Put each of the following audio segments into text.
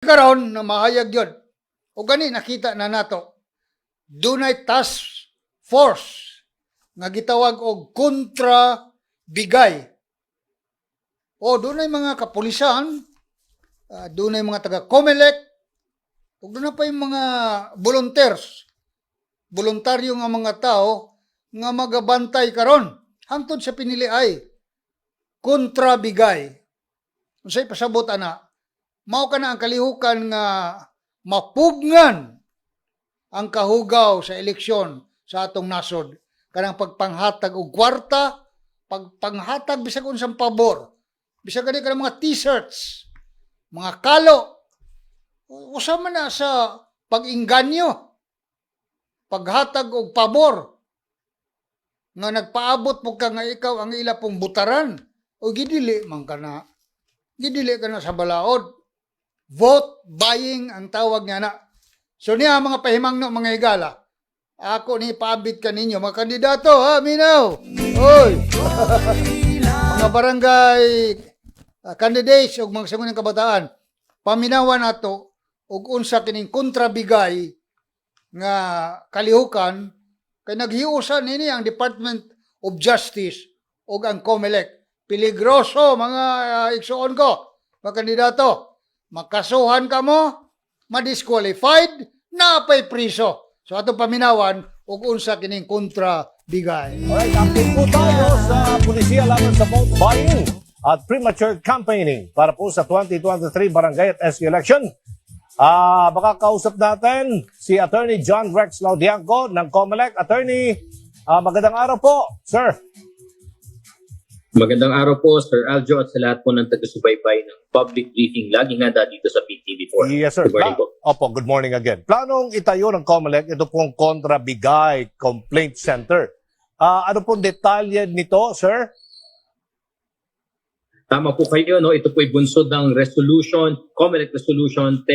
karon na mahayag yun. O gani nakita na nato. Dunay task force nga gitawag og kontra bigay. O dunay mga kapulisan, uh, dunay mga taga Comelec, ug dunay pa yung mga volunteers, voluntaryo nga mga tao nga magabantay karon hangtod sa pinili ay kontra bigay. Unsay pasabot ana? Mao ka na ang kalihukan nga mapugnan ang kahugaw sa eleksyon sa atong nasod kanang pagpanghatag og kwarta, pagpanghatag bisag unsang pabor. Bisag gani kanang mga t-shirts, mga kalo. Usa man na sa pag-inganyo, paghatag og pabor nga nagpaabot mo ka nga ikaw ang ila pong butaran o gidili man ka na gidili ka na sa balaod vote buying ang tawag niya na so niya mga pahimangno mga higala ako ni paabit ka ninyo mga kandidato ha minaw oy mga barangay uh, candidates ug mga sangunang kabataan paminawan nato ug unsa kining kontrabigay nga kalihukan kay naghiusan nini ang Department of Justice ug ang COMELEC. Peligroso mga uh, igsuon ko, mga kandidato. Makasuhan ka mo, madisqualified, napay priso. So ato paminawan ug unsa kining kontra bigay. Alright, update po tayo sa pulisya laban sa vote buying at premature campaigning para po sa 2023 Barangay at SK election. Ah, baka kausap natin si Attorney John Rex Laudianco ng COMELEC. Attorney, ah, magandang araw po, sir. Magandang araw po, Sir Aljo, at sa lahat po ng taga-subaybay ng public briefing. Laging handa dito sa PTV4. Yes, sir. Good morning po. Opo, good morning again. Planong itayo ng COMELEC ito pong Kontra Bigay Complaint Center. Ah, ano pong detalye nito, sir? Tama po kayo, no? Ito po ay bunsod ng resolution, COMELEC Resolution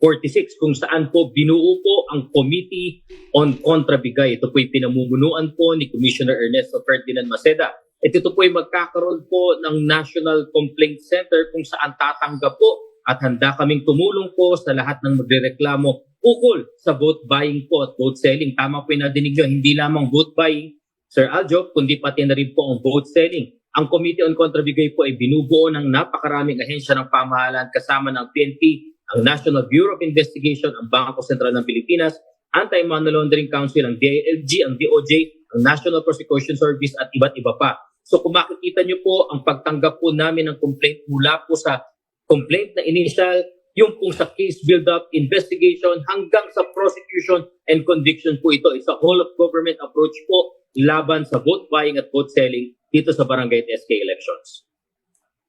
100946 kung saan po binuo po ang Committee on Contrabigay. Ito po ay pinamumunuan po ni Commissioner Ernesto Ferdinand Maceda. At ito po ay magkakaroon po ng National Complaint Center kung saan tatanggap po at handa kaming tumulong po sa lahat ng magrereklamo ukol sa vote buying po at vote selling. Tama po yung nadinig nyo, hindi lamang vote buying, Sir Aljo, kundi pati na rin po ang vote selling. Ang Committee on Contrabigay po ay binubuo ng napakaraming ahensya ng pamahalaan kasama ng PNP, ang National Bureau of Investigation, ang Bangko Sentral ng Pilipinas, Anti-Money Laundering Council, ang DILG, ang DOJ, ang National Prosecution Service at iba't iba pa. So kung makikita nyo po ang pagtanggap po namin ng complaint mula po sa complaint na initial, yung po sa case build-up, investigation, hanggang sa prosecution and conviction po ito. It's a whole of government approach po laban sa vote buying at vote selling dito sa barangay SK elections.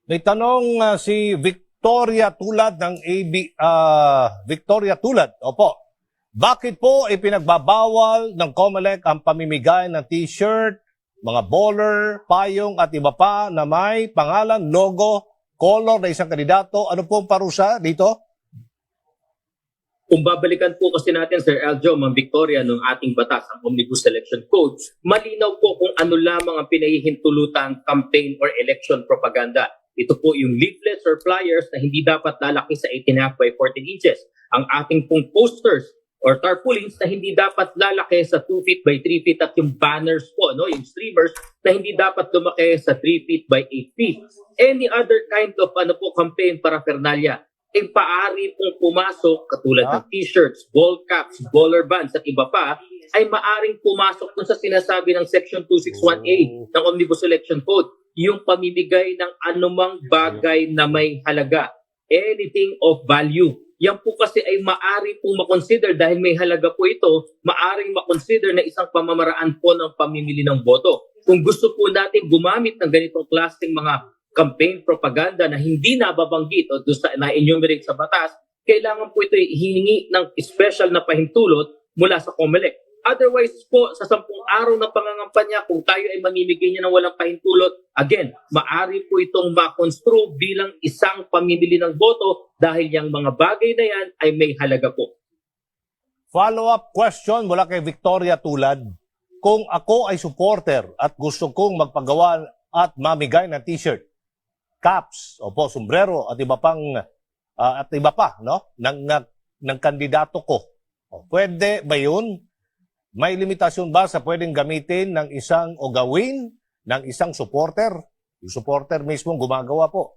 May tanong ah, si Victoria Tulad ng AB ah, Victoria Tulad. Opo. Bakit po ipinagbabawal ng COMELEC ang pamimigay ng t-shirt, mga bowler, payong at iba pa na may pangalan, logo, color na isang kandidato? Ano po ang parusa dito? Kung babalikan po kasi natin, Sir Aljo, Ma'am Victoria, ng ating batas, ang Omnibus Election Code, malinaw po kung ano lamang ang pinahihintulutang campaign or election propaganda. Ito po yung leaflets or flyers na hindi dapat lalaki sa 18.5 by 14 inches. Ang ating pong posters or tarpaulins na hindi dapat lalaki sa 2 feet by 3 feet at yung banners po, no, yung streamers na hindi dapat lumaki sa 3 feet by 8 feet. Any other kind of ano po campaign paraphernalia ay paari pong pumasok katulad Ah. ng t-shirts, ball caps, baller bands at iba pa ay maaring pumasok dun sa sinasabi ng Section 261A ng Omnibus Election Code, yung pamimigay ng anumang bagay na may halaga, anything of value. Yan po kasi ay maari pong makonsider dahil may halaga po ito, maaring makonsider na isang pamamaraan po ng pamimili ng boto. Kung gusto po natin gumamit ng ganitong klaseng mga campaign propaganda na hindi nababanggit o na-enumerate sa batas, kailangan po ito hihingi ng special na pahintulot mula sa COMELEC. Otherwise po, sa sampung araw na pangangampanya, kung tayo ay mamimigay niya ng walang pahintulot, again, maari po itong makonstrue bilang isang pamimili ng boto dahil yung mga bagay na yan ay may halaga po. Follow-up question mula kay Victoria Tulad. Kung ako ay supporter at gusto kong magpagawa at mamigay ng t-shirt, caps, opo, sombrero at iba pang ah, at iba pa, no? Ng, ng, ng kandidato ko. O, pwede ba yun? May limitasyon ba sa pwedeng gamitin ng isang o gawin ng isang supporter? Yung supporter mismo gumagawa po.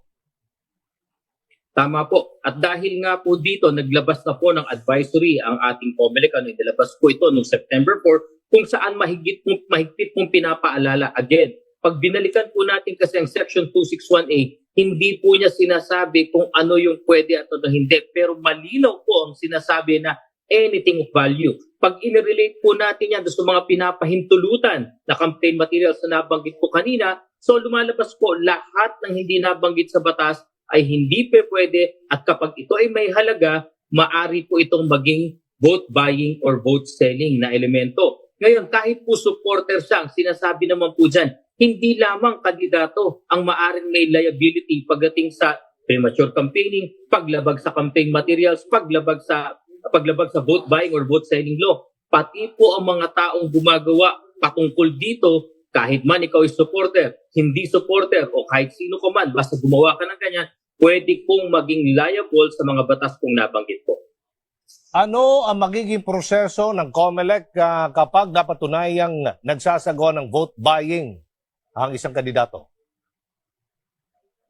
Tama po. At dahil nga po dito, naglabas na po ng advisory ang ating COMELEC. Ano, nilabas po ito noong September 4 kung saan mahigit pong, mahigpit pong pinapaalala. Again, pag binalikan po natin kasi ang Section 261A, hindi po niya sinasabi kung ano yung pwede at ano hindi. Pero malinaw po ang sinasabi na anything of value. Pag in-relate po natin yan sa mga pinapahintulutan na campaign materials na nabanggit po kanina, so lumalabas po lahat ng hindi nabanggit sa batas ay hindi pa pwede at kapag ito ay may halaga, maari po itong maging vote buying or vote selling na elemento. Ngayon, kahit po supporter siya, ang sinasabi naman po dyan, hindi lamang kandidato ang maaring may liability pagdating sa premature campaigning, paglabag sa campaign materials, paglabag sa paglabag sa vote buying or vote selling law. Pati po ang mga taong gumagawa patungkol dito, kahit man ikaw ay supporter, hindi supporter o kahit sino ka man, basta gumawa ka ng ganyan, pwede pong maging liable sa mga batas kong nabanggit po. Ano ang magiging proseso ng COMELEC ah, kapag napatunayang nagsasagawa ng vote buying ang isang kandidato?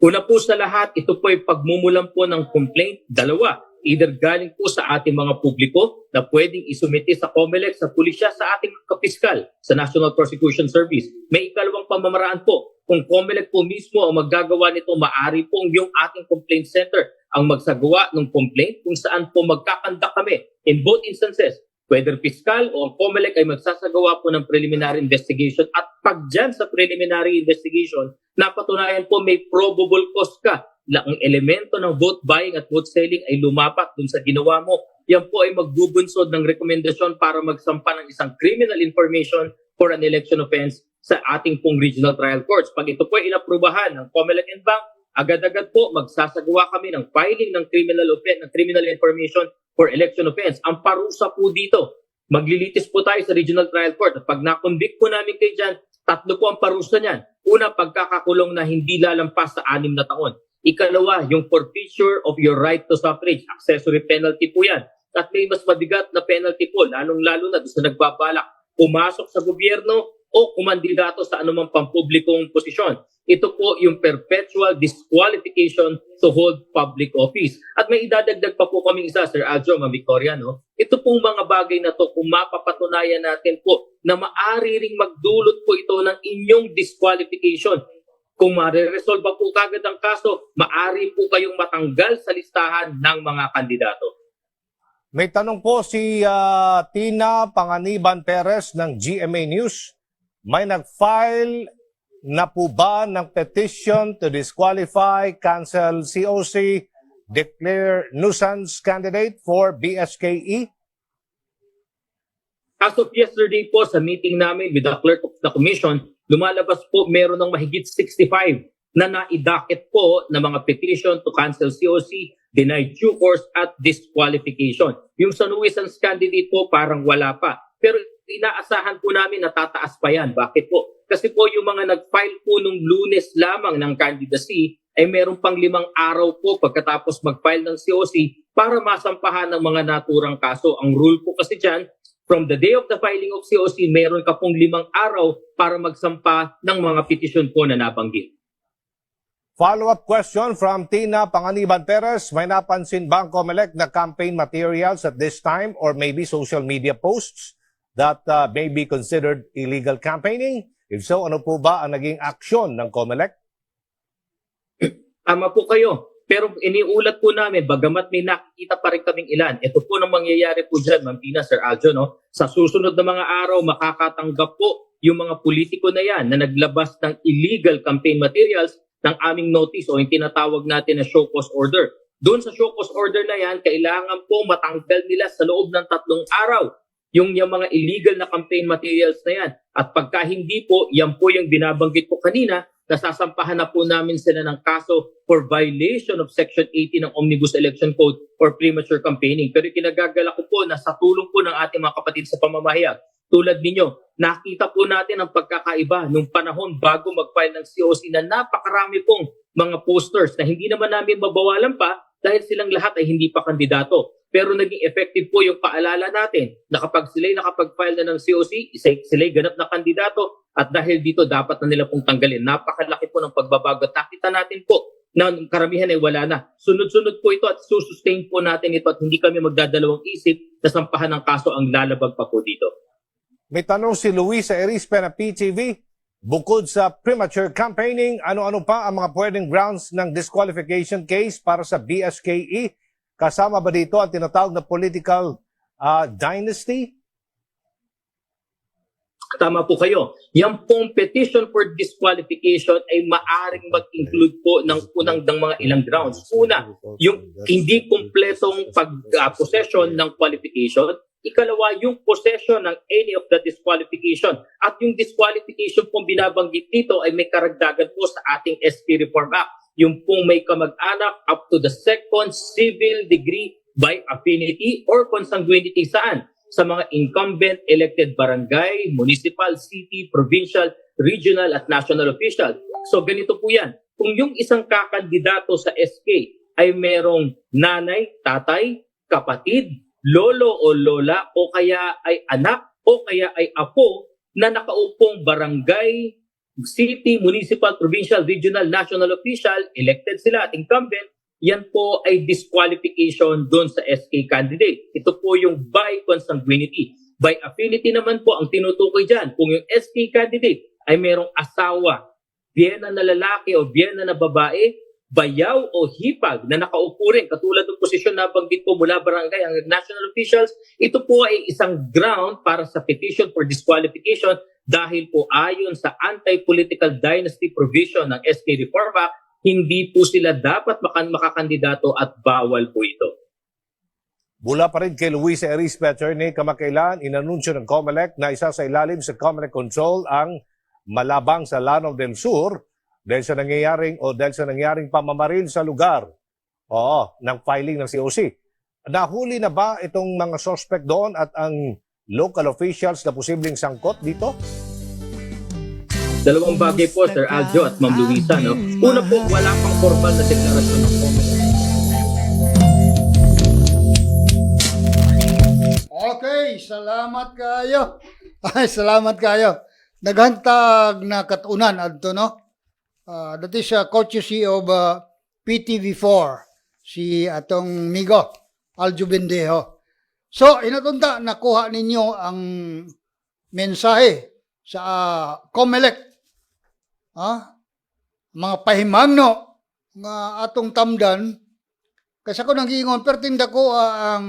Una po sa lahat, ito po ay pagmumulan po ng complaint. Dalawa, either galing po sa ating mga publiko na pwedeng isumite sa COMELEC, sa pulisya, sa ating kapiskal, sa National Prosecution Service. May ikalawang pamamaraan po. Kung COMELEC po mismo ang maggagawa nito, maari pong yung ating complaint center ang magsagawa ng complaint kung saan po magkakanda kami. In both instances, whether fiscal o ang COMELEC ay magsasagawa po ng preliminary investigation at pag dyan sa preliminary investigation, napatunayan po may probable cause ka ang elemento ng vote buying at vote selling ay lumapat dun sa ginawa mo. Yan po ay magbubunsod ng rekomendasyon para magsampa ng isang criminal information for an election offense sa ating pong regional trial courts. Pag ito po ay inaprubahan ng COMELEC and Bank, agad-agad po magsasagawa kami ng filing ng criminal offense, ng criminal information for election offense. Ang parusa po dito, maglilitis po tayo sa regional trial court. At pag na-convict po namin kayo dyan, tatlo po ang parusa niyan. Una, pagkakakulong na hindi lalampas sa anim na taon. Ikalawa, yung forfeiture of your right to suffrage. Accessory penalty po yan. At may mas mabigat na penalty po, lalong-lalo na doon sa nagbabalak pumasok sa gobyerno o kumandidato sa anumang pampublikong posisyon. Ito po yung perpetual disqualification to hold public office. At may idadagdag pa po kaming isa, Sir Aljo, Ma'am Victoria, no? Ito pong mga bagay na to, kung mapapatunayan natin po na maari ring magdulot po ito ng inyong disqualification. Kung mareresolve po kagad ang kaso, maari po kayong matanggal sa listahan ng mga kandidato. May tanong po si ah, Tina Panganiban Perez ng GMA News. May nag-file na po ba ng petition to disqualify, cancel COC, declare nuisance candidate for BSKE? As of yesterday po sa meeting namin with the clerk of the commission, lumalabas po meron ng mahigit 65 na naidakit po na mga petition to cancel COC, deny due course at disqualification. Yung sa nuisance candidate po parang wala pa. Pero inaasahan po namin na tataas pa yan. Bakit po? Kasi po yung mga nag-file po nung lunes lamang ng candidacy ay meron pang limang araw po pagkatapos mag-file ng COC para masampahan ng mga naturang kaso. Ang rule po kasi dyan, from the day of the filing of COC, meron ka pong limang araw para magsampa ng mga petisyon po na nabanggit. Follow-up question from Tina Panganiban Perez. May napansin ba ang COMELEC na campaign materials at this time or maybe social media posts that uh, may be considered illegal campaigning? If so, ano po ba ang naging aksyon ng COMELEC? Tama po kayo. Pero iniulat po namin, bagamat may nakikita pa rin kaming ilan, ito po nang mangyayari po dyan, Ma'am Tina, Sir Aljo, no? sa susunod na mga araw, makakatanggap po yung mga politiko na yan na naglabas ng illegal campaign materials ng aming notice o yung tinatawag natin na show cause order. Doon sa show cause order na yan, kailangan po matanggal nila sa loob ng tatlong araw yung, yung mga illegal na campaign materials na yan. At pagka hindi po, yan po yung binabanggit ko kanina, nasasampahan na po namin sila ng kaso for violation of Section 80 ng Omnibus Election Code or premature campaigning. Pero kinagagala ko po na sa tulong po ng ating mga kapatid sa pamamahayag, tulad ninyo, nakita po natin ang pagkakaiba nung panahon bago mag-file ng COC na napakarami pong mga posters na hindi naman namin mabawalan pa dahil silang lahat ay hindi pa kandidato. Pero naging effective po yung paalala natin na kapag sila'y nakapag-file na ng COC, sila'y ganap na kandidato at dahil dito dapat na nila pong tanggalin. Napakalaki po ng pagbabago at nakita natin po na karamihan ay wala na. Sunod-sunod po ito at susustain po natin ito at hindi kami magdadalawang isip na sampahan ng kaso ang lalabag pa po dito. May tanong si Luisa Erispe na PTV. Bukod sa premature campaigning, ano-ano pa ang mga pwedeng grounds ng disqualification case para sa BSKE? Kasama ba dito ang tinatawag na political ah, dynasty? Tama po kayo. Yan pong petition for disqualification ay maaring mag-include po ng unang ng mga ilang grounds. Una, yung hindi kumpletong pag-possession ng qualification. Ikalawa, yung possession ng any of the disqualification. At yung disqualification pong binabanggit dito ay may karagdagan po sa ating SP Reform Act. Yung pong may kamag-anak up to the second civil degree by affinity or consanguinity saan? Sa mga incumbent elected barangay, municipal, city, provincial, regional at national official. So ganito po yan. Kung yung isang kakandidato sa SK ay merong nanay, tatay, kapatid, lolo o lola o kaya ay anak o kaya ay apo na nakaupong barangay, city, municipal, provincial, regional, national official, elected sila at incumbent, yan po ay disqualification doon sa SK candidate. Ito po yung by consanguinity. By affinity naman po ang tinutukoy dyan. Kung yung SK candidate ay merong asawa, biyena na lalaki o biyena na babae, bayaw o hipag na nakaupo rin, katulad ng posisyon na banggit ko mula barangay hanggang national officials, ito po ay isang ground para sa petition for disqualification dahil po ayon sa anti-political dynasty provision ng SK Reform Act, hindi po sila dapat makan makakandidato at bawal po ito. Mula pa rin kay Luisa Erispe, attorney, kamakailan, inanunsyo ng COMELEC na isa sa ilalim sa COMELEC control ang malabang sa Lanao del Sur dahil sa nangyayaring o dahil sa nangyaring pamamaril sa lugar oo, ng filing ng COC. Nahuli na ba itong mga suspect doon at ang local officials na posibleng sangkot dito? Dalawang bagay po, Sir Aljo at Ma'am Luisa. No? Una po, wala pang formal na deklarasyon ng COMELEC. Okay, salamat kayo. Ay, salamat kayo. Naghantag na katunan adto no. Uh, that is a courtesy of uh, PTV4 si atong Migo Aljo Bendejo. So, inatunta nakuha ninyo ang mensahe sa uh, COMELEC. Ha? Mga pahimangno nga atong tamdan kasi ako nang giingon pertinda ko ah, ang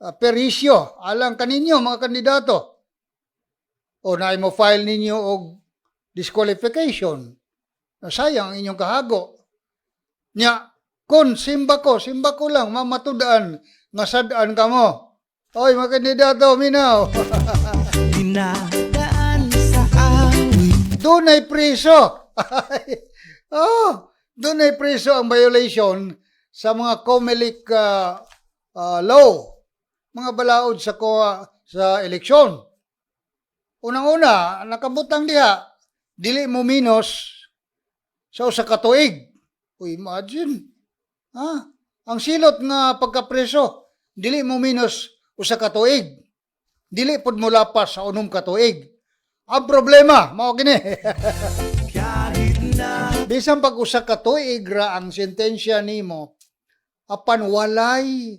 uh, perisyo alang kaninyo mga kandidato o na mo file ninyo og disqualification. Sayang ang inyong kahago. Nya kun simba ko simba ko lang mamatudaan nga sadaan ka mo. Oy mga kandidato minaw. Dinadaan sa awit doon ay preso oh doon ay preso ang violation sa mga COMELEC uh, uh, law. Mga balaod sa ko sa eleksyon. Unang-una, nakabutang diha, dili mo minus sa usa ka tuig. Uy, imagine. Ha? Ang silot nga pagkapreso, dili mo minus usa ka tuig. Dili pod mo lapas sa unom ka tuig. Ang problema, mao na Bisan pag usa ka tuig ra ang sentensya nimo, apan walay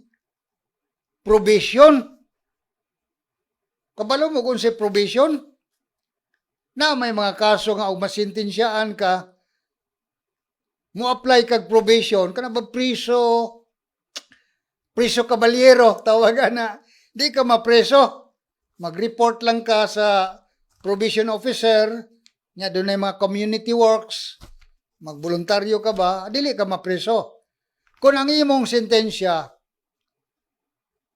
probation. Kabalo mo kung si probation? Na may mga kaso nga og masentensyaan ka, mo apply kag probation, kana ba priso, priso kabalyero, tawagan na, di ka mapreso. Mag-report lang ka sa probation officer, nya doon ay mga community works, magboluntaryo ka ba, dili ka mapreso. Kung ang imong sentensya,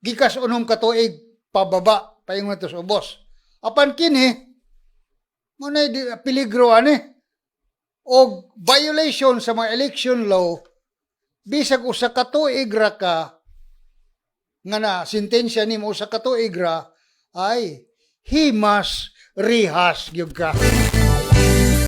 gikas unom ka tuig, pababa, paingon ito sa ubos. Apan kini, muna di peligro ani, o violation sa mga election law, bisag usa ka tuig ra ka, nga na sentensya nimo usa ka tuig ra, ay, himas rihas gyud ka.